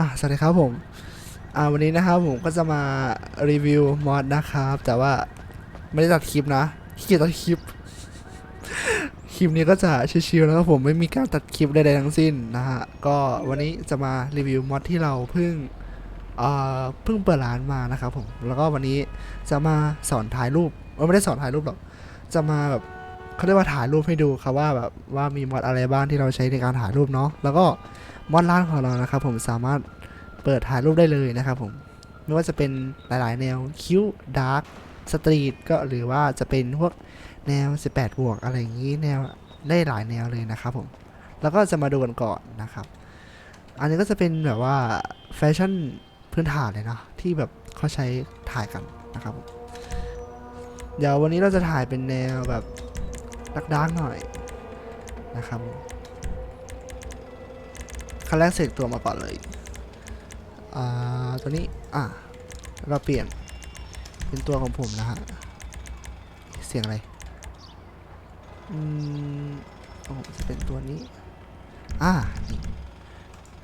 อะสวัสดีครับผมอ่าวันนี้นะครับผมก็จะมารีวิวมอดนะครับ แต่ว่าไม่ได้ตัดคลิปนะขี้เกียจตัดคลิป คลิปนี้ก็จะชิวๆนะครับผมไม่มีการตัดคลิปใดๆทั้งสิ้นนะฮะก็วันนี้จะมารีวิวมอดที่เราเพิ่งเอ่อเพิ่งเปิดร้านมานะครับผมแล้วก็วันนี้จะมาสอนถ่ายรูปไม่ได้สอนถ่ายรูปหรอกจะมาแบบเขาเรียกว่าถ่ายรูปให้ดูครับว่าแบบว่ามีมอดอะไรบ้างที่เราใช้ในการถ่ายรูปเนาะแล้วก็ มอดร้านของเรานะครับผมสามารถเปิดถ่ายรูปได้เลยนะครับผมไม่ว่าจะเป็นหลายๆ แนวคิ้วดาร์กสตรีทก็หรือว่าจะเป็นพวกแนว 18 บวกอะไรอย่างนี้แนวได้หลายแนวเลยนะครับผม แล้วก็จะมาดูกันก่อนนะครับ อันนี้ก็จะเป็นแบบว่าแฟชั่นพื้นฐานเลยนะที่แบบเขาใช้ถ่ายกันนะครับผมเดี๋ยววันนี้เราจะถ่ายเป็นแนวแบบดาร์กหน่อยนะครับ ขั้นแรกเสกตัวมาก่อนเลย อ่า ตัวนี้ อะ เราเปลี่ยน เป็นตัวของผมนะฮะ เสียงอะไร อืมองผมจะเป็นตัวนี้ อ่า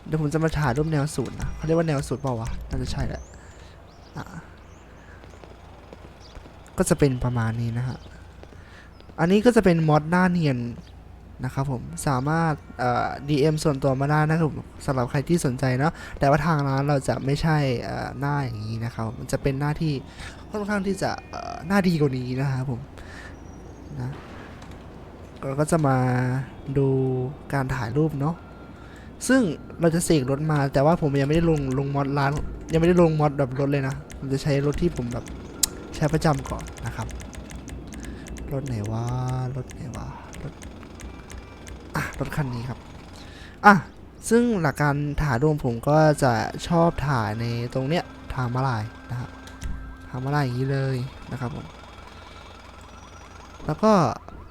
เดี๋ยวผมจะมาถ่ายรูปแนวศูนย์นะเขาเรียกว่าแนวศูนย์เปล่าวะ น่าจะใช่แหละ อะ ก็จะเป็นประมาณนี้นะฮะ อันนี้ก็จะเป็นมอดหน้าเนียน นะครับผมสามารถเอ่อ DM ส่วนตัวมาได้นะครับสำหรับใครที่สนใจเนาะแต่ว่าทางร้านเราจะไม่ใช่เอ่อหน้าอย่างนี้นะครับมันจะเป็นหน้าที่ค่อนข้างที่จะเอ่อหน้าดีกว่านี้นะครับผมนะเราก็จะมาดูการถ่ายรูปเนาะซึ่งเราจะเสกรถมาแต่ว่าผมยังไม่ได้ลงลงมอดร้าน ยังไม่ได้ลงมอดแบบรถเลยนะผมจะใช้รถที่ผมแบบใช้ประจำก่อนนะครับรถไหนวะรถไหนวะ อะรถคันนี้ครับอะซึ่งหลักการถ่ายรูปผมก็จะชอบถ่ายในตรงเนี้ยทางมาลายนะฮะทางมาลายอย่างนี้เลยนะครับผมแล้วก็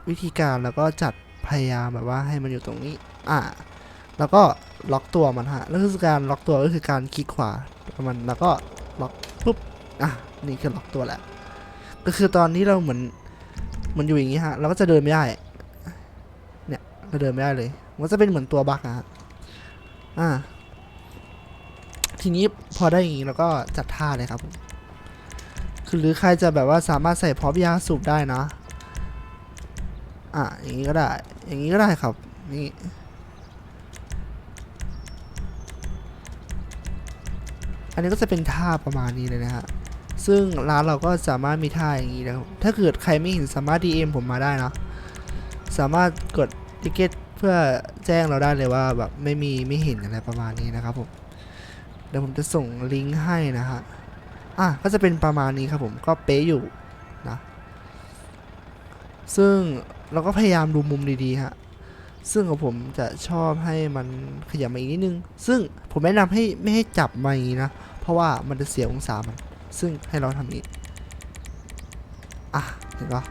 วิธีการแล้วก็จัดพยายามแบบว่าให้มันอยู่ตรงนี้ อะแล้วก็ล็อกตัวมันฮะแล้วคือการล็อกตัวก็คือการคลิกขวามาณแล้วก็ล็อกปุ๊บอะนี่คือล็อกตัวแหละก็คือตอนนี้เราเหมือนมันอยู่อย่างนี้ฮะเราก็จะเดินไม่ได้ เราเดินไม่ได้เลย มันจะเป็นเหมือนตัวบั๊กอะฮะอ่า ทีนี้พอได้อย่างนี้เราก็จัดท่าเลยครับผมคือหรือใครจะแบบว่าสามารถใส่พร็อพยาสูบได้นะ อะอย่างนี้ก็ได้ อย่างนี้ก็ได้ครับ นี่อันนี้ก็จะเป็นท่าประมาณนี้เลยนะฮะ ซึ่งร้านเราก็สามารถมีท่าอย่างนี้นะครับ ถ้าเกิดใครไม่เห็นสามารถ DM ผมมาได้นะ สามารถกด ติเกตเพื่อแจ้งเราได้เลยว่าแบบไม่มีไม่เห็นอะไรประมาณนี้นะครับผมเดี๋ยวผมจะส่งลิงก์ให้นะฮะอะก็จะเป็นประมาณนี้ครับผมก็เป๊ะอยู่นะซึ่งเราก็พยายามดูมุมดีๆฮะซึ่งของผมจะชอบให้มันขยับมาอีกนิดนึง ซึ่งผมแนะนำให้ไม่ให้จับมาอย่างนี้นะ เพราะว่ามันจะเสียองศามัน ซึ่งให้เราทำนี้ อะ เห็นปะ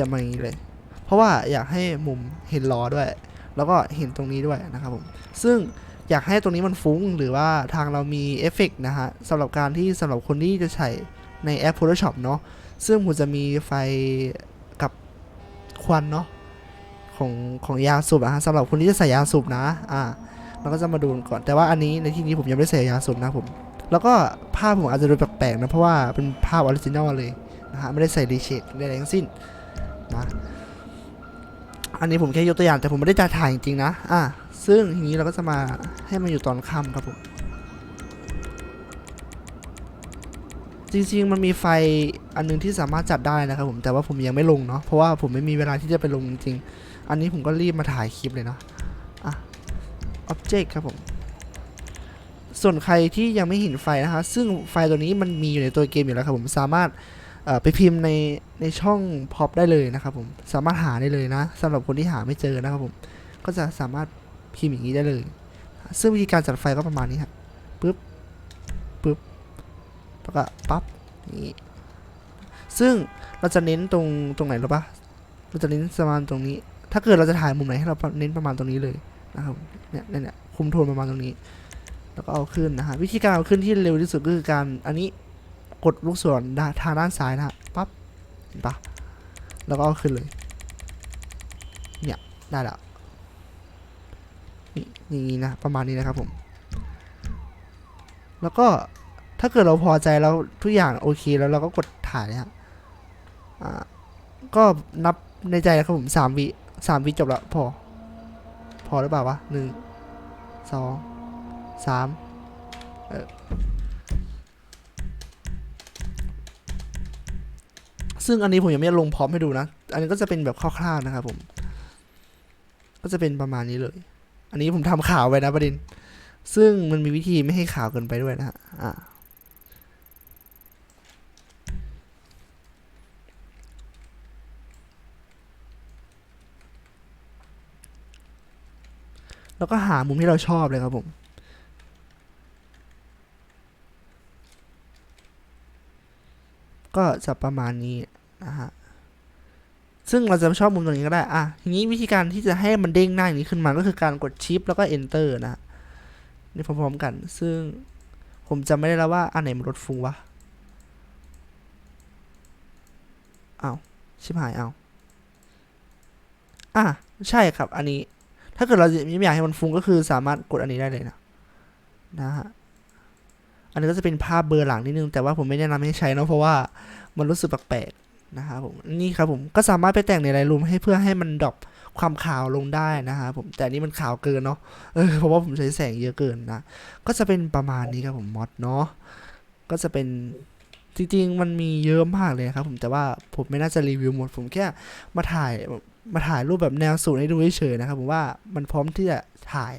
ยับมาอย่างนี้เลย เพราะว่าอยากให้มุมเห็นล้อด้วย แล้วก็เห็นตรงนี้ด้วยนะครับผม ซึ่งอยากให้ตรงนี้มันฟุ้งหรือว่าทางเรามีเอฟเฟกต์นะฮะสำหรับการที่สำหรับคนที่จะใช้ในแอป Photoshop เนาะซึ่งผมจะมีไฟกับควันเนาะของของยาสูบนะฮะสำหรับคนที่จะใส่ยาสูบนะอ่าเราก็จะมาดูกันก่อนแต่ว่าอันนี้ในที่นี้ผมยังไม่ใส่ยาสูบนะผมแล้วก็ภาพผมอาจจะดูแปลกๆนะเพราะว่าเป็นภาพออริจินอลเลยนะฮะไม่ได้ใส่รีเชดใดๆทั้งสิ้น นะ อันนี้ผมแค่ยกตัวอย่างแต่ผมไม่ได้จะถ่ายจริงๆนะ อะ ซึ่งทีนี้เราก็จะมาให้มันอยู่ตอนค่ำครับผม จริงๆมันมีไฟอันนึงที่สามารถจัดได้นะครับผม แต่ว่าผมยังไม่ลงเนาะ เพราะว่าผมไม่มีเวลาที่จะไปลงจริงๆ อันนี้ผมก็รีบมาถ่ายคลิปเลยเนาะ อะ Object ครับผมส่วนใครที่ยังไม่เห็นไฟนะคะ ซึ่งไฟตัวนี้มันมีอยู่ในตัวเกมอยู่แล้วครับผม สามารถ ไปพิมพ์ในในช่องพอปได้เลยนะครับผมสามารถหาได้เลยนะสำหรับคนที่หาไม่เจอนะครับผมก็จะสามารถพิมพ์อย่างนี้ได้เลย ซึ่งวิธีการจัดไฟก็ประมาณนี้ครับปึ๊บปึ๊บแล้วก็ปั๊บนี่ซึ่งเราจะเน้นตรงตรงไหนหรือปะเราจะเน้นประมาณตรงนี้ ถ้าเกิดเราจะถ่ายมุมไหนให้เราเน้นประมาณตรงนี้เลยนะครับเนี่ยเนี่ยคุมโทนประมาณตรงนี้ แล้วก็เอาขึ้นนะฮะวิธีการเอาขึ้นที่เร็วที่สุดก็คือการอันนี้ กดลูกศรด้านทางด้านซ้ายนะปั๊บเห็นปะแล้วก็เอาขึ้นเลย เนี่ย ได้แล้วนี่อย่างนี้นะ ประมาณนี้นะครับผม แล้วก็ถ้าเกิดเราพอใจแล้วทุกอย่างโอเคแล้วเราก็กดถ่ายเลยฮะก็นับในใจนะครับผมสามวิสามวิจบแล้วพอ พอหรือเปล่าวะหนึ่งสองสามเออ ซึ่งอันนี้ผมยังไม่ได้ลงพร้อมให้ดูนะ อันนี้ก็จะเป็นแบบคร่าวๆนะครับผม ก็จะเป็นประมาณนี้เลย อันนี้ผมทำข่าวไว้นะประเด็น ซึ่งมันมีวิธีไม่ให้ข่าวเกินไปด้วยนะฮะอ่าแล้วก็หามุมที่เราชอบเลยครับผม ก็จะประมาณนี้ นะฮะซึ่งเราจะชอบมุมตรงนี้ก็ได้ อะ ทีนี้วิธีการที่จะให้มันเด้งหน้าอย่างนี้ขึ้นมาก็คือการกดชิปแล้วก็ enter นะนี่พร้อมๆกัน ซึ่งผมจำไม่ได้แล้วว่าอันไหนมันลดฟุ้งวะเอาชิบหายเอาอะ ใช่ครับ อันนี้ ถ้าเกิดเราไม่อยากให้มันฟุ้งก็คือสามารถกดอันนี้ได้เลยนะ นะฮะ อันนี้ก็จะเป็นภาพเบอร์หลังนิดนึง แต่ว่าผมไม่แนะนำให้ใช้เนะเพราะว่ามันรู้สึกแปลกๆ นะครับผมนี่ครับผมก็สามารถไปแต่งในไลท์รูมให้เพื่อให้มันดรอปความขาวลงได้นะครับผมแต่นนี่มันขาวเกินเนาะเออเพราะว่าผมใช้แสงเยอะเกินนะก็จะเป็นประมาณนี้ครับผมมอดเนาะก็จะเป็นจริงๆมันมีเยอะมากเลยครับผมแต่ว่าผมไม่น่าจะรีวิวหมด ผมแค่มาถ่ายมาถ่ายรูปแบบแนวสูตรให้ดูเฉยๆนะครับผมว่ามันพร้อมที่จะถ่าย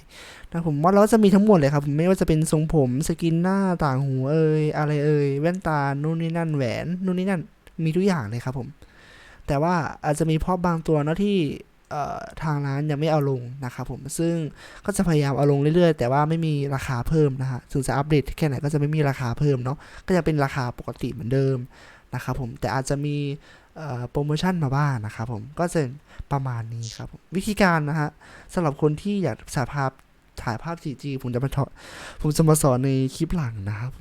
นะผมว่าเราจะมีทั้งหมดเลยครับผมไม่ว่าจะเป็นทรงผมสกินหน้าต่างหูเอ่ยอะไรเอ่ยแว่นตานู่นนี่นั่นแหวนนู่นนี่นั่น มีทุกอย่างเลยครับผม แต่ว่าอาจจะมีเพราะบางตัวเนาะที่ทางร้านยังไม่เอาลงนะครับผมซึ่งก็จะพยายามเอาลงเรื่อยๆ แต่ว่าไม่มีราคาเพิ่มนะฮะถึงจะอัปเดตแค่ไหนก็จะไม่มีราคาเพิ่มเนาะก็จะเป็นราคาปกติเหมือนเดิมนะครับผมแต่อาจจะมีโปรโมชั่นมาบ้างนะครับผมก็จะประมาณนี้ครับวิธีการนะฮะสำหรับคนที่อยากถ่ายภาพถ่ายภาพ 4G ผมจะมาถอผมจะมาสอนในคลิปหลังนะครับ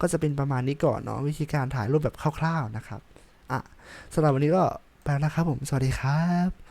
ก็จะเป็นประมาณนี้ก่อนเนาะวิธีการถ่ายรูปแบบคร่าวๆนะครับอะสำหรับวันนี้ก็ไปแล้วครับผมสวัสดีครับ